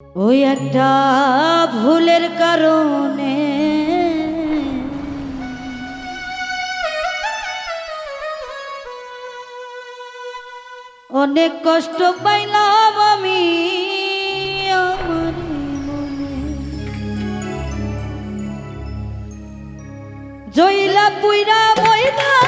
ওই একটা ভুলের কারণে। অনেক কষ্ট পাইলাম আমি মনে। জইলা পুইরা মইরা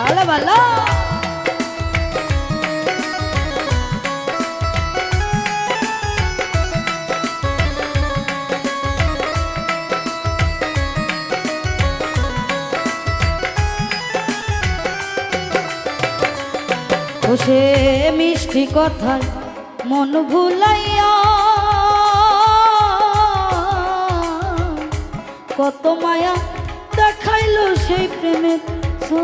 ভালো ভালো সে মিষ্টি কথায় মন ভুলাইয়া কত মায়া দেখাইলো সেই প্রেমের সেরে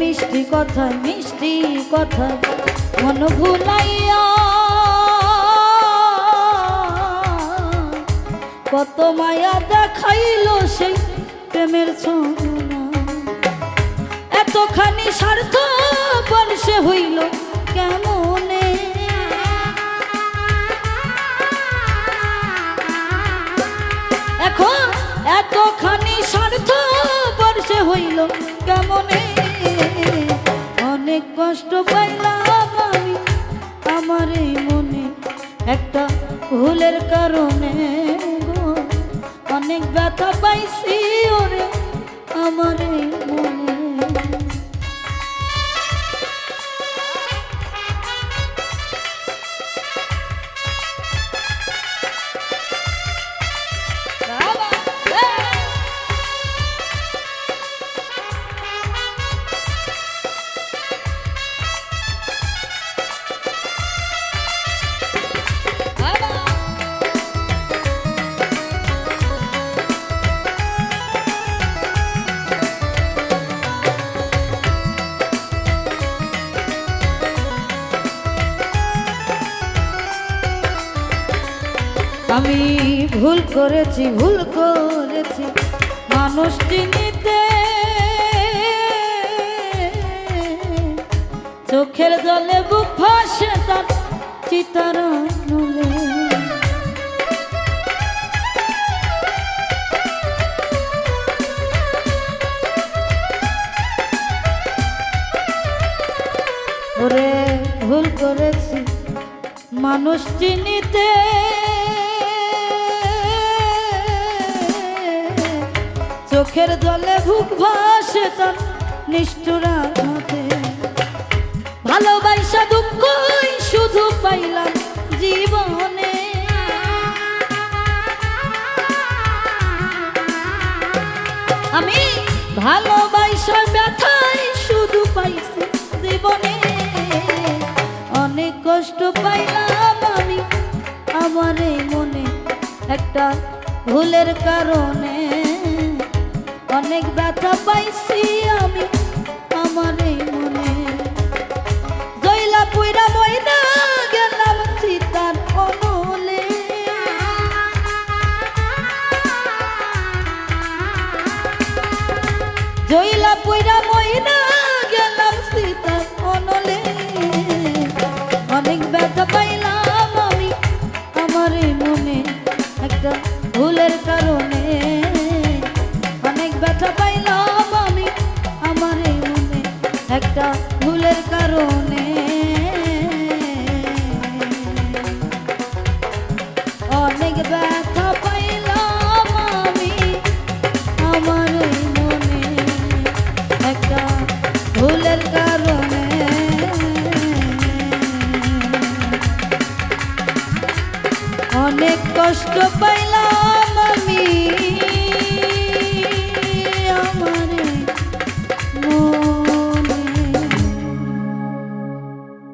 মিষ্টি কথা মিষ্টি কথা মন ভুলাইয়া কত মায়া দেখাইলো সেই প্রেমের ছলনা। এতখানি স্বার্থ হইল কেমনে? অনেক কষ্ট পাইলাম আমি। আমার এই মনে একটা ভুলের কারণে অনেক ব্যথা পাইছি ওরে আমার এই মনে আমি ভুল করেছি ভুল করেছি। মানুষ চিনিতে চোখের জলে বুক ভাসে তার চিতার ওরে ভুল করেছি, মানুষ চিনিতে চোখের জলে ভুক ভাসে তার নিষ্ঠুরা ভালোবাসা দুঃখ শুধু পাইলাম জীবনে। আমি ভালোবাসা ব্যথাই শুধু পাইছি জীবনে। অনেক কষ্ট পাইলাম আমি আমার মনে একটা ভুলের কারণে। অনেক ব্যথা পাইছি আমি আমার এই মনে। জইলা পুইরা মইনা গেলাম সীতার অনলে জইলা পুইরা মইনা গেলাম সীতার অনলে। অনেক ব্যথা পাইলাম কষ্ট আমি